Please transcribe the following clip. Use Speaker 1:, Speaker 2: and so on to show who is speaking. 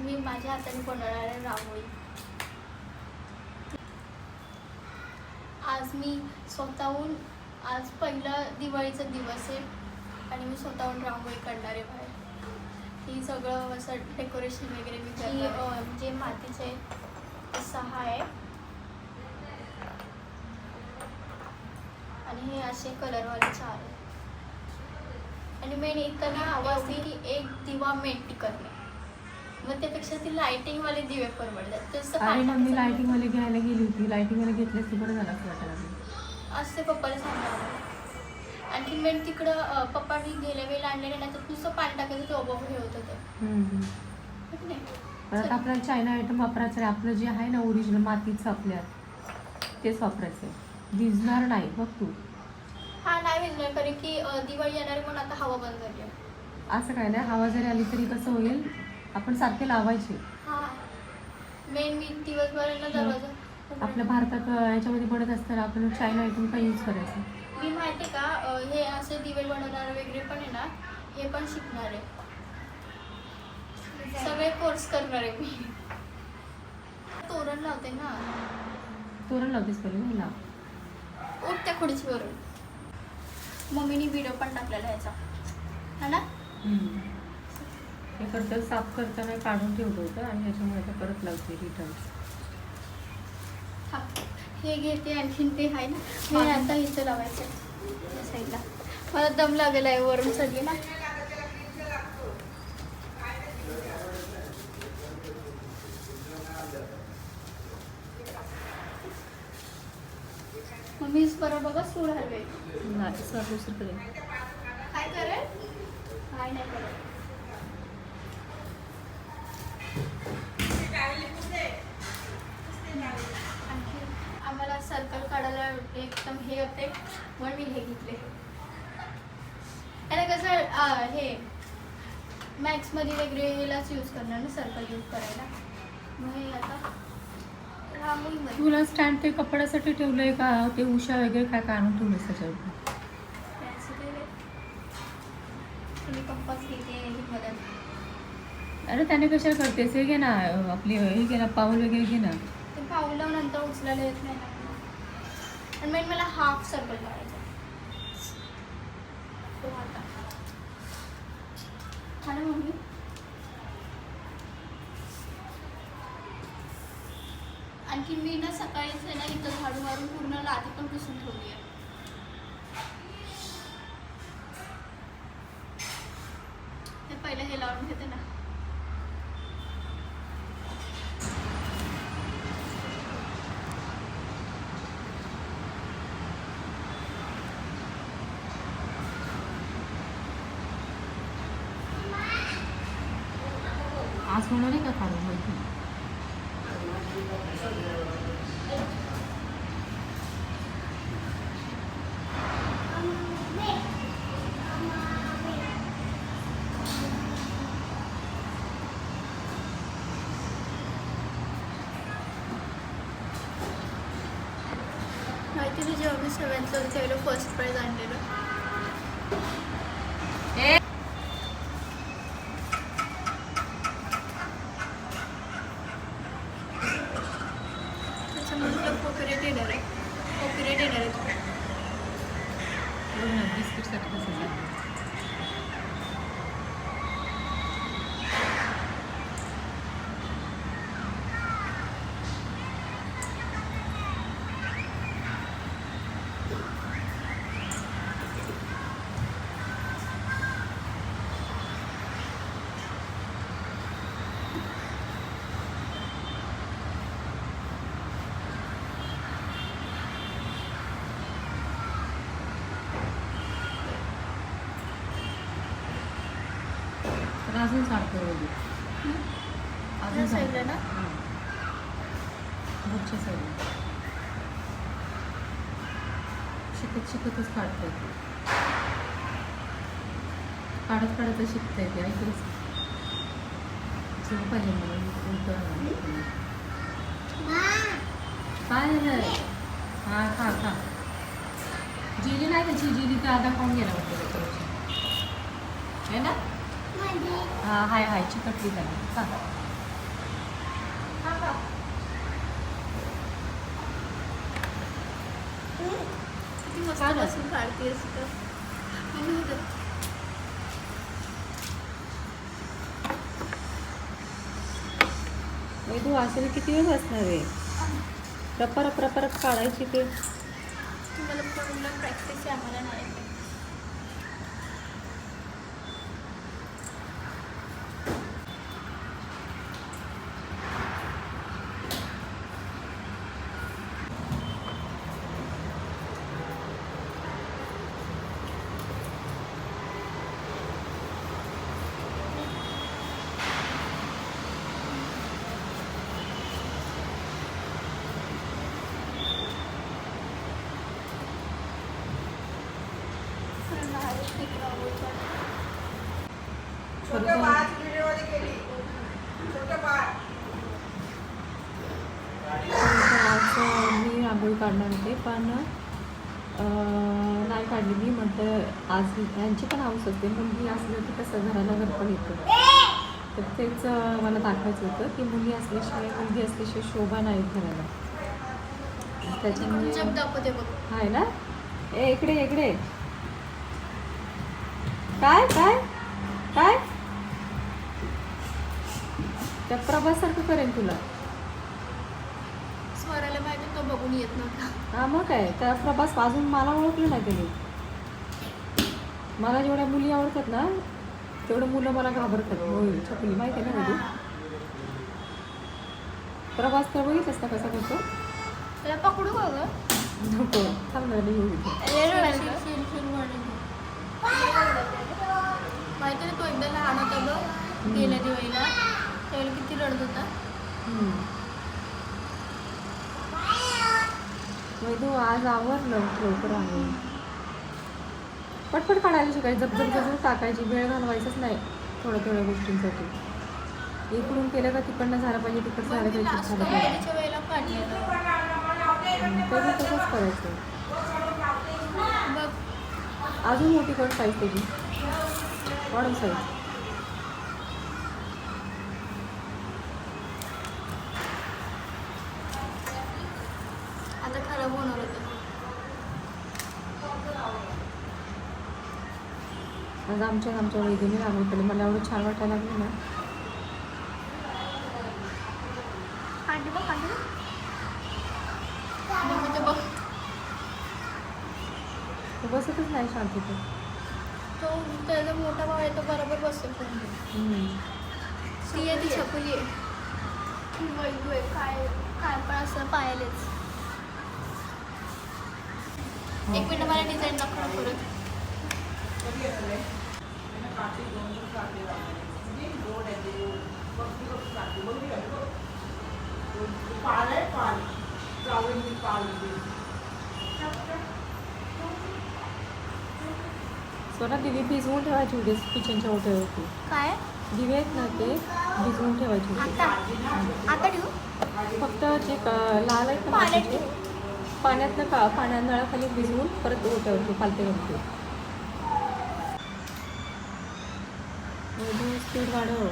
Speaker 1: मी माझ्या हाताने बनवणार आहे रांगोळी आज मी स्वतःहून आज पहिला दिवाळीचा दिवस आहे आणि मी स्वतःहून रांगोळी काढणार आहे बाहेर. ही सगळं असं डेकोरेशन वगैरे मी ही जे मातीचे सहा आहे. आणि हे असे कलरवाले चार आहे. आणि मेन इथं ना आवाज की एक दिवा मेंटी करणे. मग त्यापेक्षा ती लाइटिंग वाले दिवे परवडतात तसं
Speaker 2: अरे मग मी
Speaker 1: पाठवायचं.
Speaker 2: लायटिंग वाले घ्यायला गेली होती लायटिंग वाले घेतले असते बरं झालं असं वाटायला लागलं.
Speaker 1: आज ते पप्पाला सांगावं. आणखी मेन तिकडं अं, पप्पानी गेल्या वेळेला आणलेलं नाही तर नुसतं पाणी टाकायचं ते ओबा हे होत होतं
Speaker 2: हम्म, हम्म.
Speaker 1: की नाही?
Speaker 2: परत आपल्याला चायना आयटम वापरायचं आहे आपलं जे आहे ना ओरिजिनल मातीचं आपल्या तेच वापरायचं आहे भिजणार नाही बघ तू
Speaker 1: हा नाही भिजणार कारण की अं, दिवाळी येणार म्हणून आता हवा बंद झाली आहे.
Speaker 2: असं काय नाही हवा जरी आली तरी कसं होईल आपण सारखे लावायचे.
Speaker 1: हा. मेन मी दरवाजा. उघडून-
Speaker 2: आपल्या भारतात याच्यामध्ये बनत असताना आपण चायना आयटम काय यूज करायचं.
Speaker 1: मी माहिती का हे असे दिवे बनवणार वगैरे पण आहे ना हे पण शिकणार आहे. सगळे कोर्स करणार आहे मी. तोरण लावते ना.
Speaker 2: तोरण लावतेस पहिले नाही लाव
Speaker 1: उठ त्या खुर्चीवरून मम्मीने व्हिडिओ पण टाकलेला ह्याचा हा ना?
Speaker 2: हे करतं साफ करताना काढून ठेवलं होतं आणि ह्याच्यामुळे आता परत लावते रिटर्न
Speaker 1: हा हे घेते आणखीन ते आहे ना. हे. आता इथं लावायचं साईडला मला दम लागेल आहे वरून चढली ना. मम्मीच बरं बघा सूड हलवे
Speaker 2: नाही सर दुसरीकडे.
Speaker 1: काय करेल? काय नाही करत आणखी आम्हाला सर्कल काढायला एकदम हे होते म्हणून मी हे घेतले. आणि कसं हे मॅक्समध्ये वगैरे हेलाच यूज करणार ना सर्कल यूज करायला. मग हे आता
Speaker 2: तुला स्टँड ते कपड्यासाठी ठेवलंय का? ते उषा वगैरे काय काय आणून ठेवलंय त्याच्यावर? अरे त्याने कशाला करतेस? हे घे ना आपली हे घे ना पाऊल वगैरे घे ना.
Speaker 1: ते पावलं नंतर उचलायला येत नाही ना. आणि मेन मला हाफ सर्कल काढायचा तो मम्मी आणखी मी ना सकाळीच आहे ना इथं झाडू मारून पूर्ण लादी पण पुसून ठेवली आहे हे पहिलं हे लावून घेते ना.
Speaker 2: आज होणार आहे का काढून माहिती
Speaker 1: माहिती तुझी जेव्हा मी सेवन्थला होते त्यावेळेला फर्स्ट प्राईज आणलेलं त्याच्यामुळे तुला कोकरेट येणार आहे कोकरेट येणार आहे तुला
Speaker 2: बघ ना बिस्किटसाठी कसं झालं अजून सारखं वगैरे
Speaker 1: या साईडला ना?
Speaker 2: पुढच्या साईडला शिकत शिकतच काढता येते काढत काढतच शिकता येते ऐकलंच झोप आली मला उलटं. काय झालं हा खा खा. जिली नाही त्याची जिली तर आता खाऊन गेला वाटतं त्याच्यावरची. है ना? हां हाय हाय चिकटली
Speaker 1: झाली का
Speaker 2: तू असेल किती वेळ असणार आहे? रपरप प्रपर काढायची ते.
Speaker 1: तुम्हाला प्रॅक्टिस आहे आम्हाला नाही. पण.
Speaker 3: व्हिडिओमध्ये बाळ
Speaker 2: मी रांगोळी काढणार होते पण नाही काढली मी म्हटलं आज यांची पण हाऊस असते मुलगी असली की कसं घराला घरपण येतं तर तेच मला दाखवायचं होतं की मुली असल्याशिवाय मुलगी असल्याशिवाय शोभा नाही घराला. त्याच्यामुळे आहे ना? ए इकडे इकडे. काय काय? काय? त्या प्रभासारखं करेन तुला.
Speaker 1: स्वराला माहिती तो बघून येत नव्हता.
Speaker 2: हा मग काय? त्या प्रभास अजून मला ओळखलं नाही त्याने. मला जेवढ्या मुली आवडतात ना तेवढं मुलं मला घाबरतात. होय छकुली माहिती आहे ना म्हणजे प्रभास तर बघितलंस ना कसा करतो?
Speaker 1: त्याला पकडू का
Speaker 2: नको. थांब ना येऊ इथे.
Speaker 1: माहिती ना तो एकदा लहान होता बघ गेल्या दिवाळीला. त्यावेळेला किती रडत होता.
Speaker 2: वैदू आज आवरलं लवकर आहे पटपट काढायला शिकायची जप जप जप टाकायची वेळ घालवायचाच नाही थोड्या थोड्या गोष्टींसाठी. इकडून केलं का तिकडनं झालं पाहिजे तिकडचं झालं पाहिजे झालं पाहिजे. तसंच करायचं. अजून मोठी कर साईज त्याची वाढव साईज आज आमच्या आमच्या वैद्यने रांगोळी केली. मला एवढं छान वाटायला लागलं ना. बसतच नाही शांत तो
Speaker 1: तो त्याचा मोठा भाव आहे तो बरोबर बसतो फोन. ती आहे ती छकुली आहे आहे काय काय पण असं पाहिलेच. एक मिनिट मला डिझाईन दाखवा परत.
Speaker 3: कधी असले त्यानं काठी दोन दोन काढले म्हणजे रोड आहे ते रोड बघती बघ काढली बघली का तू? तो पाल आहे पाल पाल
Speaker 2: स्वरा दिवी भिजवून ठेवायची होती किचनच्या ओट्यावरती
Speaker 1: काय?
Speaker 2: दिवे आहेत ना ते भिजवून ठेवायचे होते.
Speaker 1: आता? आता ठेवू?
Speaker 2: फक्त जे क- लाल आहेत ना
Speaker 1: पाण्यात
Speaker 2: पाण्यातनं का पाण्या नळाखाली भिजवून परत ओट्यावरती पालते घालते स्पीड वाढव.